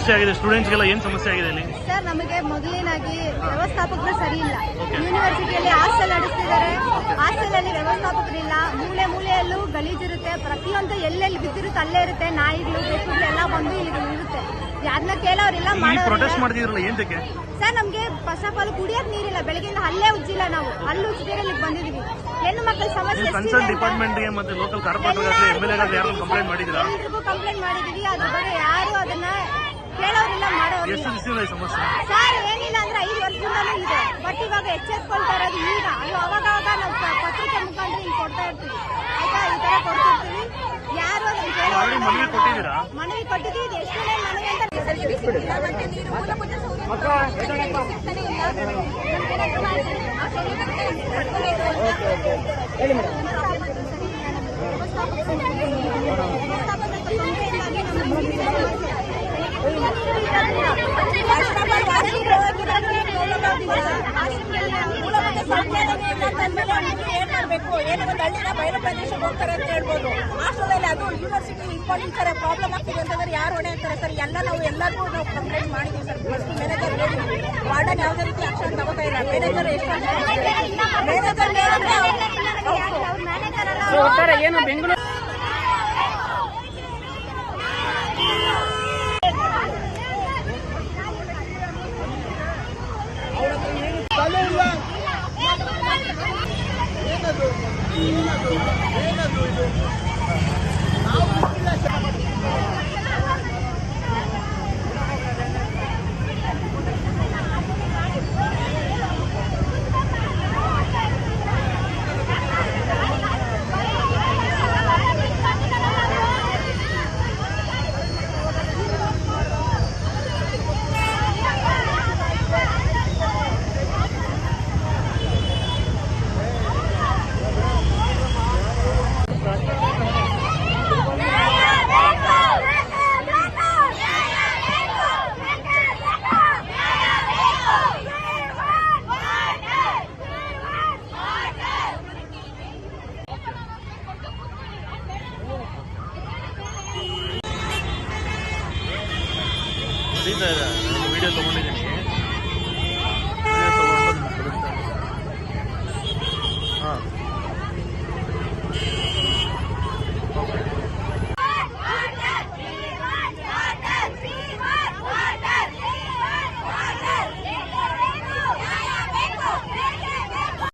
ಸಮಸ್ಯೆ ಆಗಿದೆ? ಸ್ಟೂಡೆಂಟ್ಸ್ಗೆಲ್ಲ ಏನ್ ಸಮಸ್ಯೆ ಆಗಿದೆ ಇಲ್ಲಿ? ಸರ್ ನಮಗೆ ಮೊದಲಿನಾಗಿ ವ್ಯವಸ್ಥಾಪಕರು ಸರಿ ಇಲ್ಲ. ಯೂನಿವರ್ಸಿಟಿಯಲ್ಲಿ ಹಾಸ್ಟೆಲ್ ನಡೆಸ್ತಿದ್ದಾರೆ. ಹಾಸ್ಟೆಲ್ ಅಲ್ಲಿ ವ್ಯವಸ್ಥಾಪಕರಿಲ್ಲ. ಮೂಲೆ ಮೂಲೆಯಲ್ಲೂ ಗಲೀಜಿರುತ್ತೆ ಪ್ರತಿಯೊಂದು ಎಲ್ಲೆಲ್ಲಿ ಬಿದ್ದಿರುತ್ತೆ ಅಲ್ಲೇ ಇರುತ್ತೆ. ನಾಯಿಗಳು ಬೆಕ್ಕುಗಳು ಎಲ್ಲ ಬಂದು ಇಲ್ಲಿ ಇರುತ್ತೆ ಯಾರನ್ನ ಕೇಳೋರಿಲ್ಲ ಪ್ರೊಟೆಸ್ಟ್ ಮಾಡ್ತಿದ್ರಲ್ಲ ಏಂತಕ್ಕೆ ಸರ್ ನಮ್ಗೆ ಫಸ್ಟ್ ಆಫ್ ಆಲ್ ಕುಡಿಯಕ್ ನೀರಿಲ್ಲ. ಬೆಳಗ್ಗೆಯಿಂದ ಅಲ್ಲೇ ಉಜ್ಜಿಲ್ಲ ನಾವು. ಅಲ್ಲಿ ಉಜ್ಜಿದ್ರೆ ಇಲ್ಲಿಗೆ ಬಂದಿದೀವಿ ಹೆಣ್ಣು ಮಕ್ಕಳ ಸಮಸ್ಯೆ ನೀವು ಡಿಪಾರ್ಟ್ಮೆಂಟ್ಗೆ ಮತ್ತೆ ಲೋಕಲ್ ಎಂ ಎಲ್ ಯಾರು ಕಂಪ್ಲೇಂಟ್ ಮಾಡಿದ್ರು ಎಲ್ರಿಗೂ ಕಂಪ್ಲೇಂಟ್ ಮಾಡಿದೀವಿ ಅದ್ರ ಬಗ್ಗೆ ಯಾರು ಅದನ್ನ ಕೇಳೋರಿಲ್ಲ ಮಾಡೋರಿಲ್ಲ. ಎಷ್ಟು ದಿವಸದಿಂದ ಈ ಸಮಸ್ಯೆ? ಸರ್ ಏನಿಲ್ಲ ಅಂದ್ರೆ ಐದು ವರ್ಷದಿಂದಲೂ ಇದೆ. ಬಟ್ ಇವಾಗ ಎಚ್ಚರಿಸ್ಕೊಳ್ತಾ ಇರೋದು ಈಗ. ಅದು ಅವಾಗ ಅವಾಗ ನಾವು ಪ- ಪತ್ರಿಕೆ ಮುಖಾಂತರ ಹಿಂಗ್ ಕೊಡ್ತಾ ಇರ್ತೀವಿ. ಆಯ್ತಾ? ಈ ತರ ಕೊಡ್ತಿರ್ತೀವಿ. ಯಾರು ಅದನ್ನ ಮನವಿ ಕೊಟ್ಟಿದ್ದೀರಾ? ಮನವಿ ಕೊಟ್ಟಿದ್ದೀವಿ. ಇದು ಎಷ್ಟು ದಿನ ಮನವಿ ಅಂತ. ಮತ್ತೆ ನೀರು ಮೂಲಭೂತ ಸಿಗ್ತಾನೆ ಇಲ್ಲ. ನಮ್ಗೇನಾದ್ರೂ. ಆ ಅಂತ. ವ್ಯವಸ್ಥಾಪಕ ಏನ್ ಮಾಡಬೇಕು ಬಯಲು ಪ್ರದೇಶಕ್ಕೆ ಅಂತ ಹೇಳ್ಬೋದು ಆಶ್ರಮದಲ್ಲಿ ಅದು ಯೂನಿವರ್ಸಿಟಿ ಇಂಪಾರ್ಟೆಂಟ್ ಪ್ರಾಬ್ಲಮ್ ಆಗ್ತಿದೆ ಅಂತಂದ್ರೆ ಸರ್ ಎಲ್ಲ ನಾವು ಎಲ್ಲರಿಗೂ ನಾವು ಸರ್ ಫಸ್ಟ್ ಮ್ಯಾನೇಜರ್ ಯಾವುದೇ ರೀತಿ ಆಕ್ಷನ್ ತಗೋತಾ ಇಲ್ಲ ಮ್ಯಾನೇಜರ್ ಏನು Bengaluru Pena é doido. Pena é doido. ಇದರಿಂದ ವಿಡಿಯೋ ತೊಗೊಂಡಿದ್ದೀನಿ. ವಿಡಿಯೋ ತೊಗೊಂಡು